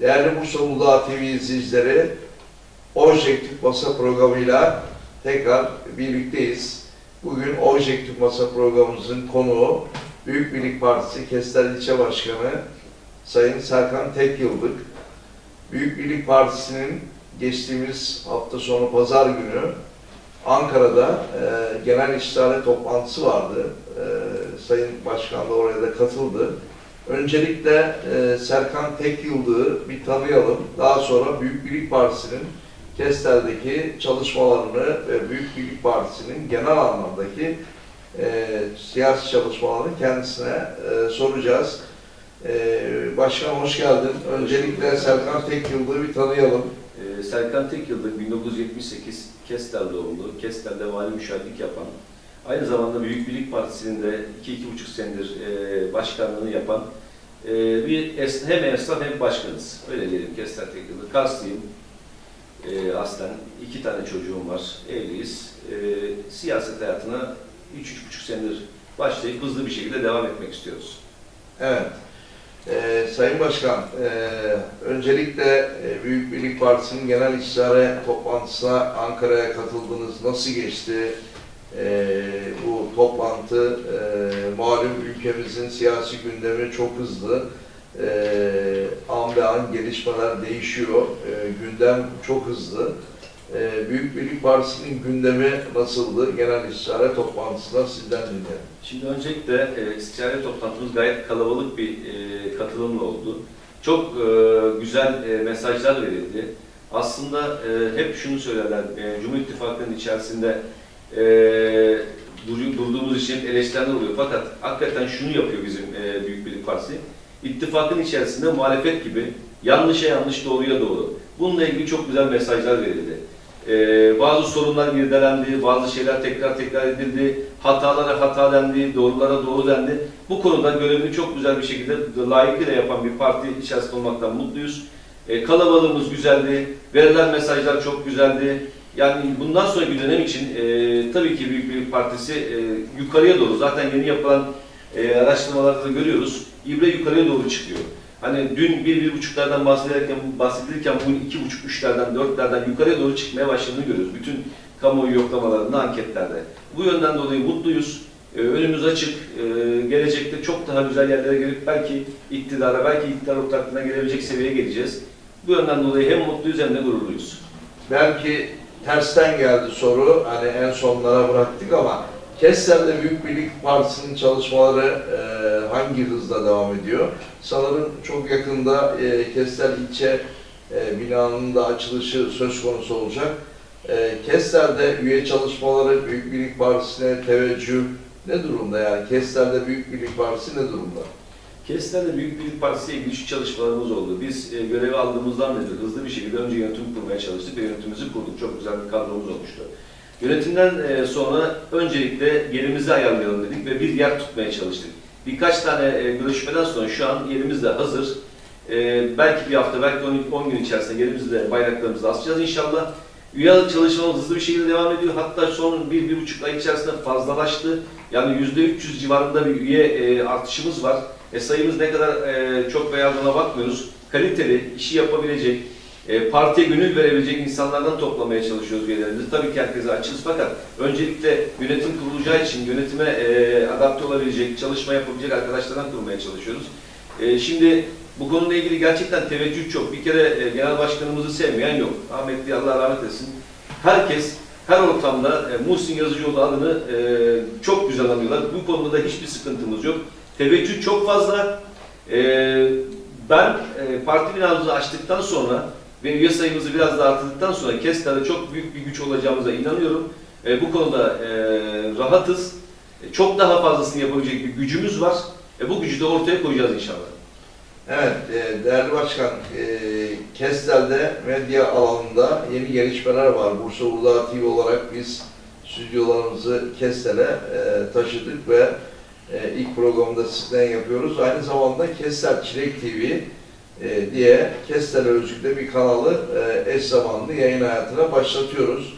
Değerli Bursa Uludağ TV izleyicileri, Objektif Masa programıyla tekrar birlikteyiz. Bugün Objektif Masa programımızın konuğu Büyük Birlik Partisi Kestel İlçe Başkanı Sayın Serkan Tekyıldık. Büyük Birlik Partisi'nin geçtiğimiz hafta sonu pazar günü Ankara'da e, genel istihare toplantısı vardı. E, Sayın Başkan da oraya da katıldı. Öncelikle e, Serkan Tekyıldık'ı bir tanıyalım. Daha sonra Büyük Birlik Partisi'nin Kestel'deki çalışmalarını ve Büyük Birlik Partisi'nin genel anlamdaki e, siyasi çalışmalarını kendisine e, soracağız. E, başkan hoş geldin. Öncelikle Serkan Tekyıldık'ı bir tanıyalım. Ee, Serkan Tekyıldık 1978 Kestel doğumlu, Kestel'de vali müşahitlik yapan, aynı zamanda Büyük Birlik Partisi'nin de 2-2,5 senedir e, başkanlığını yapan e, bir es, hem esnaf hem başkanız. Öyle diyelim Kestel Tekyıldık. Karslıyım. E, aslen iki tane çocuğum var, evliyiz. E, siyaset hayatına 3-3,5 senedir başlayıp hızlı bir şekilde devam etmek istiyoruz. Evet. Ee, Sayın Başkan, e, öncelikle Büyük Birlik Partisi'nin genel istihare toplantısına Ankara'ya katıldınız. Nasıl geçti? E, bu toplantı e, malum ülkemizin siyasi gündemi çok hızlı. E, an be an gelişmeler değişiyor. E, gündem çok hızlı. E, Büyük Birlik Partisi'nin gündemi nasıldı? Genel istihare toplantısına sizden dinleyelim. Şimdi öncelikle e, istişare toplantımız gayet kalabalık bir e, katılımla oldu. Çok e, güzel e, mesajlar verildi. Aslında e, hep şunu söylerler, e, Cumhur İttifakı'nın içerisinde e, durduğumuz için eleştiriler oluyor. Fakat hakikaten şunu yapıyor bizim e, Büyük Birlik Partisi. İttifakın içerisinde muhalefet gibi yanlışa yanlış, doğruya doğru. Bununla ilgili çok güzel mesajlar verildi. Ee, bazı sorunlar irdelendi, bazı şeyler tekrar tekrar edildi, hatalara hata dendi, doğrulara doğru dendi. Bu konuda görevini çok güzel bir şekilde layıkıyla yapan bir parti içerisinde olmaktan mutluyuz. Ee, kalabalığımız güzeldi, verilen mesajlar çok güzeldi. Yani bundan sonraki dönem için e, tabii ki Büyük Birlik Partisi e, yukarıya doğru, zaten yeni yapılan e, araştırmalarda da görüyoruz, ibre yukarıya doğru çıkıyor. Hani dün bir, bir buçuklardan bahsederken, bahsedilirken bugün iki buçuk, üçlerden, dörtlerden yukarıya doğru çıkmaya başladığını görüyoruz. Bütün kamuoyu yoklamalarında, anketlerde. Bu yönden dolayı mutluyuz. Ee, önümüz açık. Ee, gelecekte çok daha güzel yerlere gelip belki iktidara, belki iktidar ortaklığına gelebilecek seviyeye geleceğiz. Bu yönden dolayı hem mutluyuz hem de gururluyuz. Belki tersten geldi soru, hani en sonlara bıraktık ama Kestel'de Büyük Birlik Partisi'nin çalışmaları e, hangi hızla devam ediyor? Sanırım çok yakında e, Kestel ilçe e, binanın da açılışı söz konusu olacak. E, Kestel'de üye çalışmaları Büyük Birlik Partisi'ne teveccüh ne durumda yani? Kestel'de Büyük Birlik Partisi ne durumda? Kestel'de Büyük Birlik Partisi ile ilgili şu çalışmalarımız oldu. Biz e, görevi aldığımızdan beri hızlı bir şekilde önce yönetim kurmaya çalıştık ve yönetimimizi kurduk. Çok güzel bir kadromuz olmuştu. Yönetimden e, sonra öncelikle yerimizi ayarlayalım dedik ve bir yer tutmaya çalıştık. Birkaç tane e, görüşmeden sonra şu an yerimiz de hazır. E, belki bir hafta, belki 10, 10 gün içerisinde yerimizde bayraklarımızı asacağız inşallah. Üye çalışmamız hızlı bir şekilde devam ediyor. Hatta son bir, bir buçuk ay içerisinde fazlalaştı. Yani yüzde 300 civarında bir üye e, artışımız var. E, sayımız ne kadar e, çok veya buna bakmıyoruz. Kaliteli, işi yapabilecek, e, partiye gönül verebilecek insanlardan toplamaya çalışıyoruz üyelerimizi. Tabii ki herkese açığız fakat öncelikle yönetim kurulacağı için yönetime e, adapte olabilecek, çalışma yapabilecek arkadaşlardan kurmaya çalışıyoruz. E, şimdi bu konuyla ilgili gerçekten teveccüh çok. Bir kere e, genel başkanımızı sevmeyen yok. Ahmetli Allah rahmet etsin. Herkes her ortamda e, Muhsin Yazıcıoğlu adını e, çok güzel anıyorlar. Bu konuda da hiçbir sıkıntımız yok. Teveccüh çok fazla. E, ben e, parti binamızı açtıktan sonra ve üye sayımızı biraz da artırdıktan sonra Kestel'de çok büyük bir güç olacağımıza inanıyorum. E, bu konuda e, rahatız. E, çok daha fazlasını yapabilecek bir gücümüz var. E, bu gücü de ortaya koyacağız inşallah. Evet, e, değerli başkan, e, Kestel'de medya alanında yeni gelişmeler var. Bursa Uludağ TV olarak biz stüdyolarımızı Kestel'e e, taşıdık ve e, ilk programda sizden yapıyoruz. Aynı zamanda Kestel Çilek TV e, diye Kestel'e özgü de bir kanalı e, eş zamanlı yayın hayatına başlatıyoruz.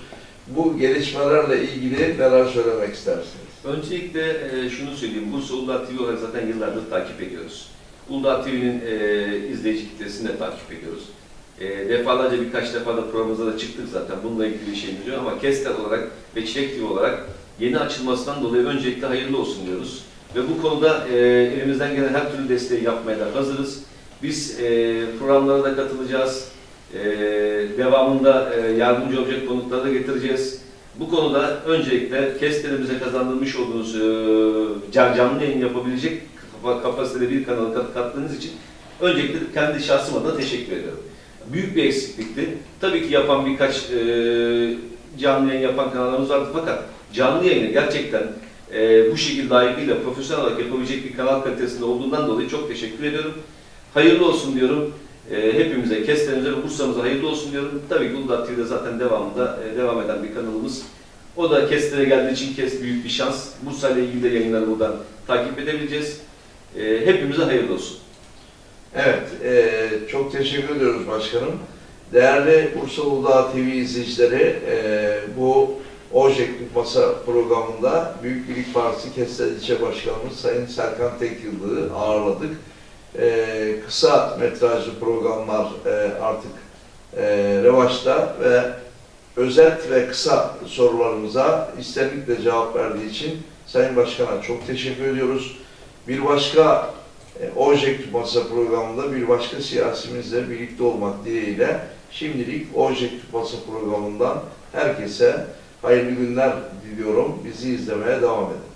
Bu gelişmelerle ilgili neler söylemek istersiniz? Öncelikle e, şunu söyleyeyim. Bursa Uludağ TV olarak zaten yıllardır takip ediyoruz. Uludağ TV'nin e, izleyici kitlesini de takip ediyoruz. E, defalarca birkaç defa da programımıza da çıktık zaten. Bununla ilgili bir şeyimiz yok ama Kestel olarak ve Çilek TV olarak yeni açılmasından dolayı öncelikle hayırlı olsun diyoruz. Ve bu konuda e, elimizden gelen her türlü desteği yapmaya da hazırız. Biz e, programlara da katılacağız. E, devamında e, yardımcı olacak konukları da getireceğiz. Bu konuda öncelikle Kestel'imize kazandırmış olduğunuz e, can- canlı yayın yapabilecek kapa- kapasitede bir kanalı kat- kattığınız için öncelikle kendi şahsım adına teşekkür ediyorum. Büyük bir eksiklikti. Tabii ki yapan birkaç e, canlı yayın yapan kanallarımız vardı fakat canlı yayını gerçekten e, bu şekilde layıkıyla profesyonel olarak yapabilecek bir kanal kalitesinde olduğundan dolayı çok teşekkür ediyorum. Hayırlı olsun diyorum. E, hepimize, keslerimize ve Bursa'mıza hayırlı olsun diyorum. Tabii ki Uludağ TV'de zaten devamında e, devam eden bir kanalımız. O da Kestel'e geldiği için Kes büyük bir şans. Bursa ile ilgili de yayınları buradan takip edebileceğiz. E, hepimize hayırlı olsun. Evet, eee, çok teşekkür ediyoruz başkanım. Değerli Bursa Uludağ TV izleyicileri, eee, bu Objektif Masa programında Büyük Birlik Partisi Kestel İlçe Başkanımız Sayın Serkan Tekyıldız'ı ağırladık. Eee, kısa metrajlı programlar eee, artık eee revaçta ve özet ve kısa sorularımıza istenlikle cevap verdiği için Sayın Başkan'a çok teşekkür ediyoruz. Bir başka e, Objektif Masa programında bir başka siyasimizle birlikte olmak dileğiyle şimdilik Objektif Masa programından herkese hayırlı günler diliyorum. Bizi izlemeye devam edin.